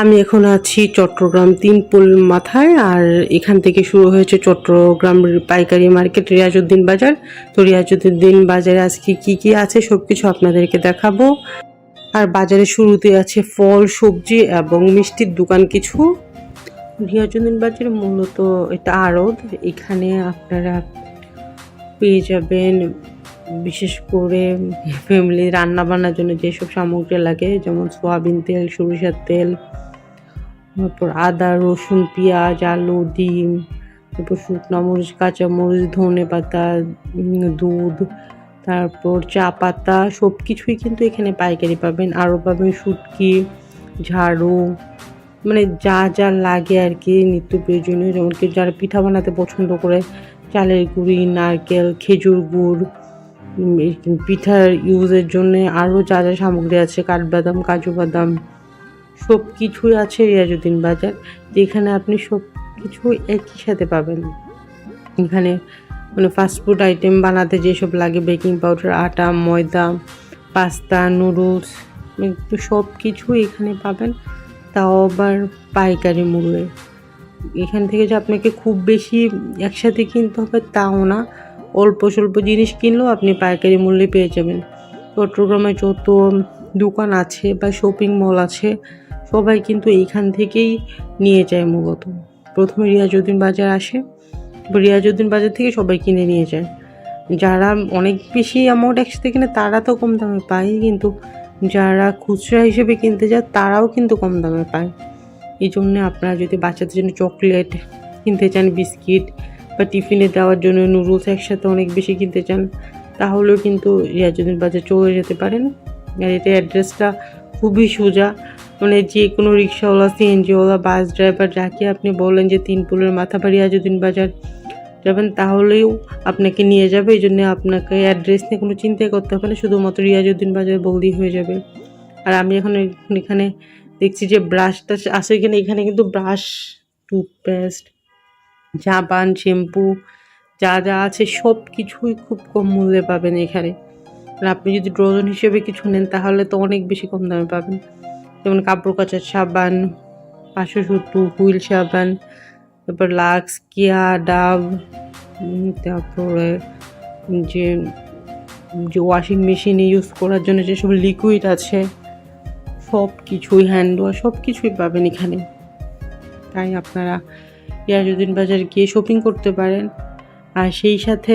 আমি এখন আছি চট্টগ্রাম তিনপুল মাথায়, আর এখান থেকে শুরু হয়েছে চট্টগ্রাম পাইকারি মার্কেট, রিয়াজউদ্দিন বাজার। তো রিয়াজউদ্দিন বাজারে আজকে কি কি আছে সব কিছু আপনাদেরকে দেখাবো। আর বাজারে শুরুতে আছে ফল, সবজি এবং মিষ্টির দোকান কিছু। রিয়াজউদ্দিন বাজারে মূলত এটা আড়ত। এখানে আপনারা পেয়ে যাবেন বিশেষ করে ফ্যামিলি রান্না বান্নার জন্য যেসব সামগ্রী লাগে, যেমন সয়াবিন তেল, সরিষার তেল, তারপর আদা, রসুন, পেঁয়াজ, আলু, ডিম, তারপর শুকনো মরিচ, কাঁচা মরিচ, ধনে পাতা দুধ, তারপর চা পাতা সব কিছুই কিন্তু এখানে পাইকারি পাবেন। আরও পাবেন শুটকি, ঝাড়ু মানে যা যা লাগে আর কি নিত্য প্রয়োজনীয়। যেমন কি যারা পিঠা বানাতে পছন্দ করে, চালের গুঁড়ি, নারকেল, খেজুর গুড় পিঠার ইউজের জন্য আরও যা যা সামগ্রী আছে, কাঠবাদাম কাজু বাদাম সব কিছুই আছে রিয়াজুদ্দিন বাজার, যেখানে আপনি সব কিছুই একই সাথে পাবেন। এখানে মানে ফাস্টফুড আইটেম বানাতে যেসব লাগে বেকিং পাউডার আটা, ময়দা, পাস্তা নুডলস সব কিছুই এখানে পাবেন। তাও আবার পাইকারি মূল্যে। এখান থেকে যে আপনাকে খুব বেশি একসাথে কিনতে হবে তাও না। অল্প স্বল্প জিনিস কিনলেও আপনি পাইকারি মূল্যে পেয়ে যাবেন। চট্টগ্রামে যত দোকান আছে বা শপিং মল আছে, সবাই কিন্তু এইখান থেকেই নিয়ে যায় মূলত। প্রথমে রিয়াজউদ্দিন বাজার আসে রিয়াজউদ্দিন বাজার থেকে সবাই কিনে নিয়ে যায়। যারা অনেক বেশি অ্যামাউন্ট একসাথে কিনে, তারা তো কম দামে পায়, কিন্তু যারা খুচরা হিসেবে কিনতে যায়, তারাও কিন্তু কম দামে পায়। এই জন্য আপনারা যদি বাচ্চাদের জন্য চকলেট কিনতে চান বিস্কিট বা টিফিনে দেওয়ার জন্য নুডলস একসাথে অনেক বেশি কিনতে চান, তাহলেও কিন্তু রিয়াজুদ্দিন বাজার চলে যেতে পারেন। আর এটা অ্যাড্রেসটা খুবই সোজা মানে যে কোনো রিক্সাওয়ালা সিএনজিওয়ালা বাস ড্রাইভার যাকে আপনি বলেন যে তিন পুলের মাথা বা রিয়াজুদ্দিন বাজার যাবেন, তাহলেও আপনাকে নিয়ে যাবে। এই জন্য আপনাকে অ্যাড্রেস নিয়ে কোনো চিন্তাই করতে হবে না, শুধুমাত্র রিয়াজুদ্দিন বাজার বললেই হয়ে যাবে। আর আমি এখন এখানে দেখছি যে ব্রাশটা আছে এখানে এখানে কিন্তু ব্রাশ টুথপেস্ট সাবান শ্যাম্পু, যা যা আছে সব কিছুই খুব কম মূল্যে পাবেন এখানে। আর আপনি যদি ডজন হিসেবে কিছু নেন, তাহলে তো অনেক বেশি কম দামে পাবেন। যেমন কাপড় কাচার সাবান, পাঁচশো সত্তর, হুইল সাবান, তারপর লাক্স, কিয়া ডাব তারপরে যে যে ওয়াশিং মেশিনে ইউজ করার জন্য যেসব লিকুইড আছে, সব কিছুই হ্যান্ড ওয়াশ, সব কিছুই পাবেন এখানে। তাই আপনারা ইয়াজুদ্দিন বাজার গিয়ে শপিং করতে পারেন। আর সেই সাথে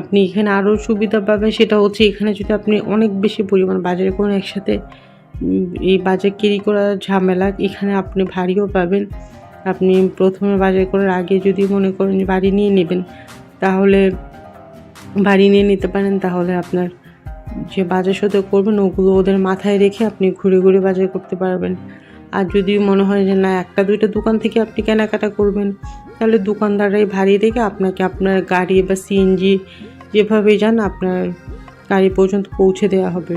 আপনি এখানে আরও সুবিধা পাবেন, সেটা হচ্ছে এখানে যদি আপনি অনেক বেশি পরিমাণ বাজারে করেন একসাথে এই বাজার করা ঝামেলা, এখানে আপনি ভারীও পাবেন। আপনি প্রথমে বাজার করার আগে যদি মনে করেন বাড়ি নিয়ে নেবেন, তাহলে বাড়ি নিয়ে নিতে পারেন, তাহলে আপনার যে বাজার সাথে করবেন, ওগুলো ওদের মাথায় রেখে আপনি ঘুরে ঘুরে বাজার করতে পারবেন। আর যদি মনে হয় যে না, একটা দুইটা দোকান থেকে আপনি কেনাকাটা করবেন, তাহলে দোকানদাররাই ভারী রেখে আপনাকে আপনার গাড়ি বা সিএনজি যেভাবে যান আপনার গাড়ি পর্যন্ত পৌঁছে দেওয়া হবে।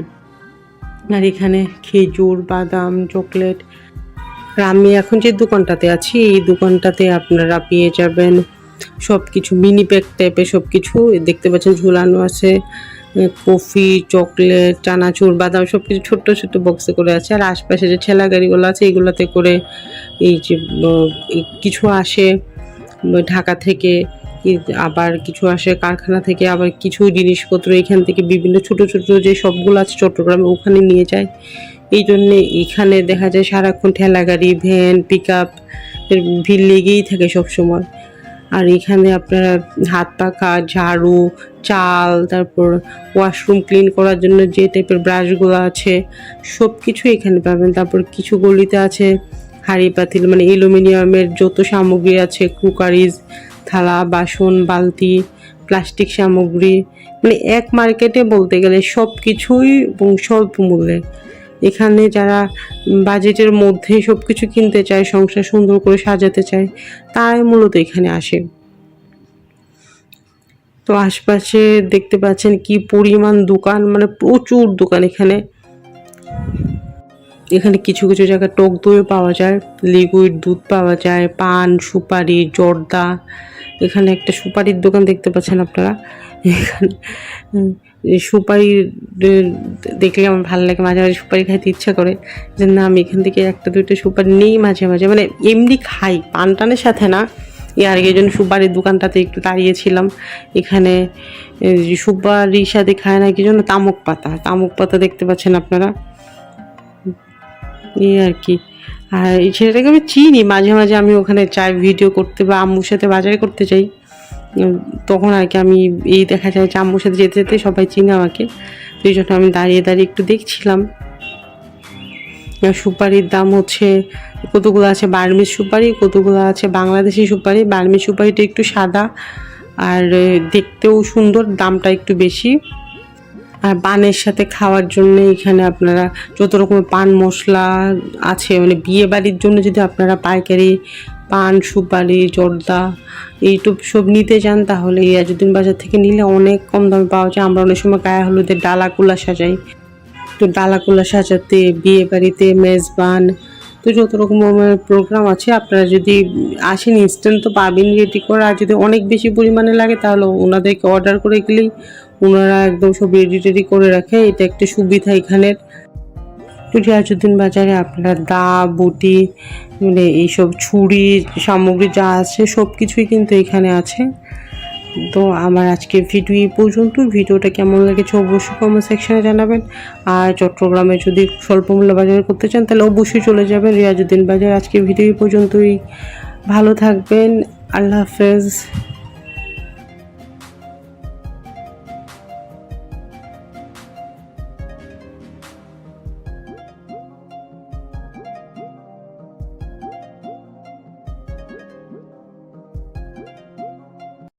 আর এখানে খেজুর, বাদাম, চকলেট। আর আমি এখন যে দোকানটাতে আছি, এই দোকানটাতে আপনারা পেয়ে যাবেন সব কিছু মিনি প্যাক টাইপের সব কিছু দেখতে পাচ্ছেন ঝুলানো আছে। কফি, চকলেট, চানাচুর, বাদাম সব কিছু ছোট্ট ছোট্ট বক্সে করে আছে। আর আশপাশে যে ঠেলা গাড়িগুলো আছে, এগুলোতে করে এই যে কিছু আসে ঢাকা থেকে আবার কিছু আসে কারখানা থেকে, আবার কিছু জিনিসপত্র এখান থেকে, বিভিন্ন ছোট ছোট যে সবগুলো আছে চট্টগ্রামে ওখানে নিয়ে যায়। এই জন্যে এখানে দেখা যায় সারাক্ষণ ঠেলা গাড়ি ভ্যান পিক আপ ভিড় লেগেই থাকে সবসময়। আর এখানে আপনারা হাত পাখা ঝাড়ু, চাল, তারপর ওয়াশরুম ক্লিন করার জন্য যে টাইপের ব্রাশগুলো আছে সব কিছু এখানে পাবেন। তারপর কিছু গলিতে আছে হাঁড়ি, পাতিল মানে অ্যালুমিনিয়ামের যত সামগ্রী আছে, কুকারিজ, থালা, বাসন, বালতি প্লাস্টিক সামগ্রী মানে এক মার্কেটে বলতে গেলে সব কিছুই এবং স্বল্প মূল্যে এখানে যারা বাজেটের মধ্যে সব কিছু কিনতে চায়, সংসার সুন্দর করে সাজাতে চায়, তারাই মূলত এখানে আসে। তো আশপাশে দেখতে পাচ্ছেন কি পরিমাণ দোকান মানে প্রচুর দোকান এখানে। এখানে কিছু কিছু জায়গায় টক দইও পাওয়া যায়, লিকুইড দুধ পাওয়া যায়, পান, সুপারি, জর্দা। এখানে একটা সুপারির দোকান দেখতে পাচ্ছেন আপনারা। এখানে সুপারি দেখলে আমার ভালো লাগে, মাঝে মাঝে সুপারি খাইতে ইচ্ছা করে। যে না, আমি এখান থেকে একটা দুইটা সুপারি নেই মাঝে মাঝে। মানে এমনি খাই পান টানের সাথে না। আর এই জন্য সুপারির দোকানটাতে একটু দাঁড়িয়েছিলাম। এখানে সুপারির সাথে খায় না, কি জন্য তামুক পাতা। তামুক পাতা দেখতে পাচ্ছেন আপনারা? এই আর কি। আর এই ছেলেটাকে আমি চিনি, মাঝে মাঝে আমি ওখানে চাই, ভিডিও করতে বা আম্মুর সাথে বাজারে করতে চাই। তখন আর কি আমি এই দেখা যায় যে আম্মুর সাথে যেতে যেতে সবাই চিনে আমাকে। তো এই জন্য আমি দাঁড়িয়ে দাঁড়িয়ে একটু দেখছিলাম। সুপারির দাম হচ্ছে কতগুলো আছে? বার্মিজ সুপারি, কতগুলো আছে? বাংলাদেশি সুপারি। বার্মিজ সুপারিটা একটু সাদা আর দেখতেও সুন্দর, দামটা একটু বেশি। আর পানের সাথে খাওয়ার জন্য এখানে আপনারা যত রকমের পান মশলা আছে মানে বিয়ে বাড়ির জন্য যদি আপনারা পাইকারি পান, সুপারি, জর্দা এইটুক সব নিতে চান, তাহলে এই আজুদ্দিন বাজার থেকে নিলে অনেক কম দামে পাওয়া যায়। আমরা অনেক সময় গায়ে হলুদের ডালা কুলা সাজাই। তো ডালা কুলা সাজাতে, বিয়ে বাড়িতে মেজবান, তো যত রকমের প্রোগ্রাম আছে, আপনারা যদি আসেন ইনস্ট্যান্ট তো পাবেন রেডি করা। আর যদি অনেক বেশি পরিমাণে লাগে, তাহলে ওনাদেরকে অর্ডার করে গেলেই ওনারা একদম সব রেডি টেডি করে রাখে, এটা একটা সুবিধা এখানের। রিয়াজুদ্দিন বাজারে আপনার দা, বটি মানে এইসব ছুরি, সামগ্রী যা আছে সব কিছুই কিন্তু এখানে আছে। তো আমার আজকে ভিডিও এই পর্যন্ত ভিডিওটা কেমন লেগেছে অবশ্যই কমেন্ট সেকশনে জানাবেন। আর চট্টগ্রামে যদি স্বল্প মূল্য বাজার করতে চান, তাহলে অবশ্যই চলে যাবেন রিয়াজুদ্দিন বাজার। আজকে ভিডিও এই পর্যন্তই। ভালো থাকবেন। আল্লাহ হাফেজ।